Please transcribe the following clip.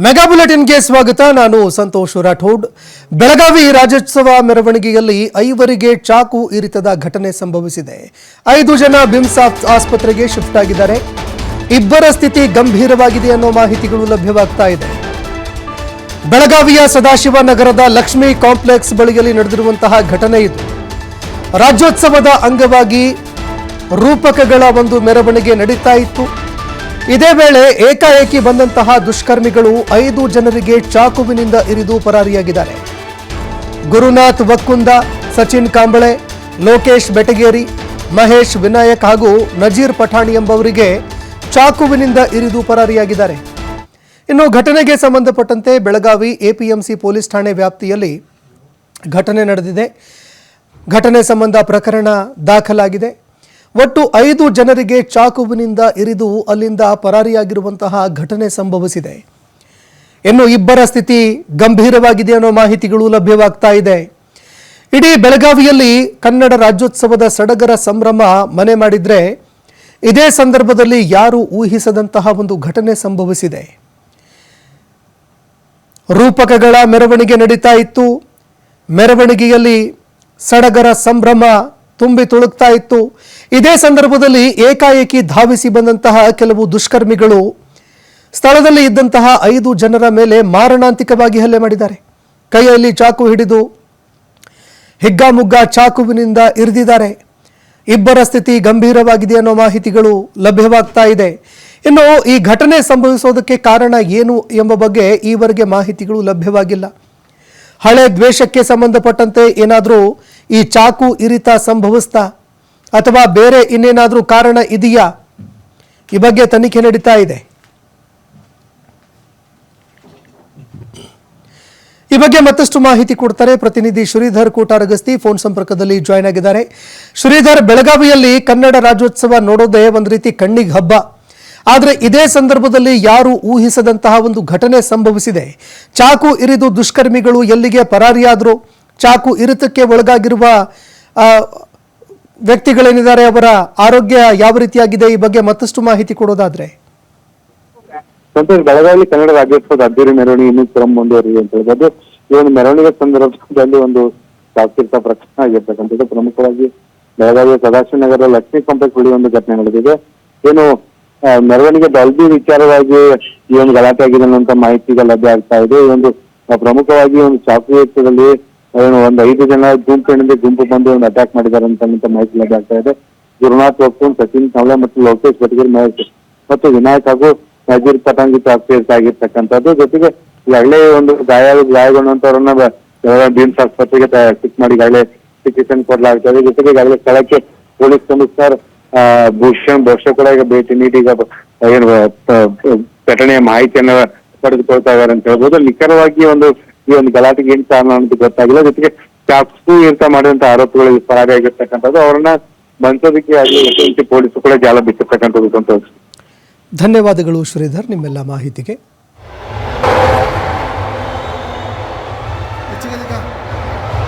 Mega ಬುಲೆಟಿನ್ಗೆ ಸ್ವಾಗತ. ನಾನು ಸಂತೋಷ್ ರಾಠೋಡ್. ಬೆಳಗಾವಿ ರಾಜ್ಯೋತ್ಸವ ಮೆರವಣಿಗೆಯಲ್ಲಿ ಐವರಿಗೆ ಚಾಕು ಇರಿತದ ಘಟನೆ ಸಂಭವಿಸಿದೆ. ಐದು ಜನ ಬಿಮ್ಸ್ ಆಸ್- ಆಸ್ಪತ್ರೆಗೆ ಶಿಫ್ಟ್ ಆಗಿದ್ದಾರೆ. ಇಬ್ಬರ ಸ್ಥಿತಿ ಗಂಭೀರವಾಗಿದೆ ಅನ್ನೋ ಮಾಹಿತಿಗಳು ಲಭ್ಯವಾಗ್ತಾ ಇದೆ. ಬೆಳಗಾವಿಯ ಸದಾಶಿವ ನಗರದ ಲಕ್ಷ್ಮಿ ಕಾಂಪ್ಲೆಕ್ಸ್ ಬಳಿಯಲ್ಲಿ ನಡೆದಿರುವಂತಹ ಘಟನೆ ಇದು. ರಾಜ್ಯೋತ್ಸವದ ಅಂಗವಾಗಿ ರೂಪಕಗಳ ಒಂದು ಮೆರವಣಿಗೆ ನಡೀತಾ ಇತ್ತು. ಇದೇ ವೇಳೆ ಏಕಾಏಕಿ ಬಂದಂತಹ ದುಷ್ಕರ್ಮಿಗಳು ಐದು ಜನರಿಗೆ ಚಾಕುವಿನಿಂದ ಇರಿದು ಪರಾರಿಯಾಗಿದ್ದಾರೆ. ಗುರುನಾಥ್ ವಕ್ಕುಂದ, ಸಚಿನ್ ಕಾಂಬಳೆ, ಲೋಕೇಶ್ ಬೆಟಗೇರಿ, ಮಹೇಶ್ ವಿನಾಯಕ್ ಹಾಗೂ ನಜೀರ್ ಪಠಾಣಿ ಎಂಬವರಿಗೆ ಚಾಕುವಿನಿಂದ ಇರಿದು ಪರಾರಿಯಾಗಿದ್ದಾರೆ. ಇನ್ನು ಘಟನೆಗೆ ಸಂಬಂಧಪಟ್ಟಂತೆ ಬೆಳಗಾವಿ ಎಪಿಎಂಸಿ ಪೊಲೀಸ್ ಠಾಣೆ ವ್ಯಾಪ್ತಿಯಲ್ಲಿ ಘಟನೆ ನಡೆದಿದೆ. ಘಟನೆ ಸಂಬಂಧ ಪ್ರಕರಣ ದಾಖಲಾಗಿದೆ. ಒಟ್ಟು ಐದು ಜನರಿಗೆ ಚಾಕುವಿನಿಂದ ಇರಿದು ಅಲ್ಲಿಂದ ಪರಾರಿಯಾಗಿರುವಂತಹ ಘಟನೆ ಸಂಭವಿಸಿದೆ. ಇನ್ನು ಇಬ್ಬರ ಸ್ಥಿತಿ ಗಂಭೀರವಾಗಿದೆ ಅನ್ನೋ ಮಾಹಿತಿಗಳು ಲಭ್ಯವಾಗ್ತಾ ಇದೆ. ಇಡೀ ಬೆಳಗಾವಿಯಲ್ಲಿ ಕನ್ನಡ ರಾಜ್ಯೋತ್ಸವದ ಸಡಗರ ಸಂಭ್ರಮ ಮನೆ ಮಾಡಿದ್ರೆ ಇದೇ ಸಂದರ್ಭದಲ್ಲಿ ಯಾರು ಊಹಿಸದಂತಹ ಒಂದು ಘಟನೆ ಸಂಭವಿಸಿದೆ. ರೂಪಕಗಳ ಮೆರವಣಿಗೆ ನಡೀತಾ ಇತ್ತು. ಮೆರವಣಿಗೆಯಲ್ಲಿ ಸಡಗರ ಸಂಭ್ರಮ ತುಂಬಿ ತುಳುಕ್ತಾ ಇತ್ತು. ಇದೇ ಸಂದರ್ಭದಲ್ಲಿ ಏಕಾಏಕಿ ಧಾವಿಸಿ ಬಂದಂತಹ ಕೆಲವು ದುಷ್ಕರ್ಮಿಗಳು ಸ್ಥಳದಲ್ಲಿ ಇದ್ದಂತಹ ಐದು ಜನರ ಮೇಲೆ ಮಾರಣಾಂತಿಕವಾಗಿ ಹಲ್ಲೆ ಮಾಡಿದ್ದಾರೆ. ಕೈಯಲ್ಲಿ ಚಾಕು ಹಿಡಿದು ಹಿಗ್ಗಾಮುಗ್ಗ ಚಾಕುವಿನಿಂದ ಇರಿದಿದ್ದಾರೆ. ಇಬ್ಬರ ಸ್ಥಿತಿ ಗಂಭೀರವಾಗಿದೆ ಅನ್ನೋ ಮಾಹಿತಿಗಳು ಲಭ್ಯವಾಗ್ತಾ ಇದೆ. ಇನ್ನು ಈ ಘಟನೆ ಸಂಭವಿಸೋದಕ್ಕೆ ಕಾರಣ ಏನು ಎಂಬ ಬಗ್ಗೆ ಈವರೆಗೆ ಮಾಹಿತಿಗಳು ಲಭ್ಯವಾಗಿಲ್ಲ. ಹಳೆ ದ್ವೇಷಕ್ಕೆ ಸಂಬಂಧಪಟ್ಟಂತೆ ಏನಾದರೂ ಈ ಚಾಕು ಇರಿತ ಸಂಭವಿಸ್ತಾ? ಅಥವಾ ಬೇರೆ ಇನ್ನೇನಾದರೂ ಕಾರಣ ಇದೆಯಾ? ಈ ಬಗ್ಗೆ ತನಿಖೆ ನಡೀತಾ ಇದೆ. ಈ ಬಗ್ಗೆ ಮತ್ತಷ್ಟು ಮಾಹಿತಿ ಕೊಡ್ತಾರೆ ಪ್ರತಿನಿಧಿ ಶ್ರೀಧರ್ ಕೋಟಾರಗಸ್ತಿ. ಫೋನ್ ಸಂಪರ್ಕದಲ್ಲಿ ಜಾಯ್ನ್ ಆಗಿದ್ದಾರೆ. ಶ್ರೀಧರ್ ಬೆಳಗಾವಿಯಲ್ಲಿ ಕನ್ನಡ ರಾಜ್ಯೋತ್ಸವ ನೋಡೋದೇ ಒಂದು ರೀತಿ ಕಣ್ಣಿಗೆ ಹಬ್ಬ. ಆದರೆ ಇದೇ ಸಂದರ್ಭದಲ್ಲಿ ಯಾರು ಊಹಿಸದಂತಹ ಒಂದು ಘಟನೆ ಸಂಭವಿಸಿದೆ. ಚಾಕು ಇರಿದು ದುಷ್ಕರ್ಮಿಗಳು ಎಲ್ಲಿಗೆ ಪರಾರಿಯಾದರು, ಚಾಕು ಇರಿತಕ್ಕೆ ಒಳಗಾಗಿರುವ ವ್ಯಕ್ತಿಗಳೇನಿದ್ದಾರೆ ಅವರ ಆರೋಗ್ಯ ಯಾವ ರೀತಿಯಾಗಿದೆ ಈ ಬಗ್ಗೆ ಮತ್ತಷ್ಟು ಮಾಹಿತಿ ಕೊಡೋದಾದ್ರೆ. ಸಂತೋಷ್ ಬೆಳಗಾವಿ ಕನ್ನಡ ರಾಜ್ಯೋತ್ಸವದ ಅದ್ದೂರಿ ಮೆರವಣಿಗೆ ಇನ್ನೂ ಕೂಡ ಮುಂದುವರಿದೆ ಅಂತ ಹೇಳ್ಬೋದು. ಈ ಒಂದು ಮೆರವಣಿಗೆ ಸಂದರ್ಭದಲ್ಲಿ ಒಂದು ಸಾಂಸ್ಕೃತಿಕ ಪ್ರಕರಣ ಆಗಿರ್ತಕ್ಕಂಥದ್ದು. ಪ್ರಮುಖವಾಗಿ ಬೆಳಗಾವಿಯ ಸದಾಶಿವನಗರ ಲಕ್ಷ್ಮೀ ಕಾಂಪ್ಲೆಕ್ಸ್ ಬಳಿ ಒಂದು ಘಟನೆ ನಡೆದಿದೆ. ಏನು ಮೆರವಣಿಗೆ ದಲ್ಬಿ ವಿಚಾರವಾಗಿ ಈ ಒಂದು ಗಲಾಟೆ ಆಗಿದೆ ಅನ್ನುವಂತ ಮಾಹಿತಿಗಳು ಲಭ್ಯ ಆಗ್ತಾ ಇದೆ. ಈ ಒಂದು ಪ್ರಮುಖವಾಗಿ ಒಂದು ಚಾಕು ಏನು ಒಂದು ಐದು ಜನ ಗುಂಪಿನಿಂದ ಗುಂಪು ಬಂದು ಒಂದು ಅಟ್ಯಾಕ್ ಮಾಡಿದ್ದಾರೆ ಅಂತ ಮಾಹಿತಿ ಲಭ್ಯ ಆಗ್ತಾ ಇದೆ. ಗುರುನಾಥ್ ಒಕ್ಕೂನ್ ಸಚಿನ್ ಕಮಲ ಮತ್ತು ಲೋಕೇಶ್ ಬಟಗಿರಿ ಮಹೇಶ್ ಮತ್ತು ವಿನಾಯಕ್ ಹಾಗೂ ನಜೀರ್ ಪಟಾಂಗಿ ಚಾಕ್ಲೇಟ್ ಆಗಿರ್ತಕ್ಕಂಥದ್ದು. ಜೊತೆಗೆ ಈಗಾಗಲೇ ಒಂದು ಗಾಯ ಗಾಯಗೊಂಡಂತವ್ರನ್ನ ಬೀಮ್ಸ್ ಆಸ್ಪತ್ರೆಗೆ ಶಿಫ್ಟ್ ಮಾಡಿ ಈಗಾಗಲೇ ಚಿಕಿತ್ಸೆ ಕೊಡಲಾಗ್ತದೆ. ಜೊತೆಗೆ ಈಗಾಗಲೇ ಸ್ಥಳಕ್ಕೆ ಪೊಲೀಸ್ ಕಮಿಷನರ್ ಭೂಷಣ್ ಭವಿಷ್ಯ ಕೂಡ ಈಗ ಭೇಟಿ ನೀಡಿ ಈಗ ಏನು ಘಟನೆಯ ಮಾಹಿತಿಯನ್ನ ಪಡೆದುಕೊಳ್ತಾ ಇದ್ದಾರೆ ಅಂತ ಹೇಳ್ಬೋದು. ನಿಖರವಾಗಿ ಒಂದು, ಈ ಒಂದು ಗಲಾಟೆಗೆ ಏನ್ ಕಾರಣ ಅಂತ ಗೊತ್ತಾಗಿಲ್ಲ. ಜೊತೆಗೆ ಚಾಕು ಇರ್ತ ಮಾಡಿದಂತ ಆರೋಪಿಗಳು ಪರಾರಿಯಾಗಿರ್ತಕ್ಕಂಥದ್ದು ಅವರನ್ನ ಬಂಧಿಸೋದಕ್ಕೆ ಆಗಲಿ ಪೊಲೀಸರು ಕೂಡ ಜಾಲ ಬಿಟ್ಟಿರ್ತಕ್ಕಂಥದ್ದು ಅಂತ ಧನ್ಯವಾದಗಳು ಶ್ರೀಧರ್, ನಿಮ್ಮೆಲ್ಲ ಮಾಹಿತಿಗೆ.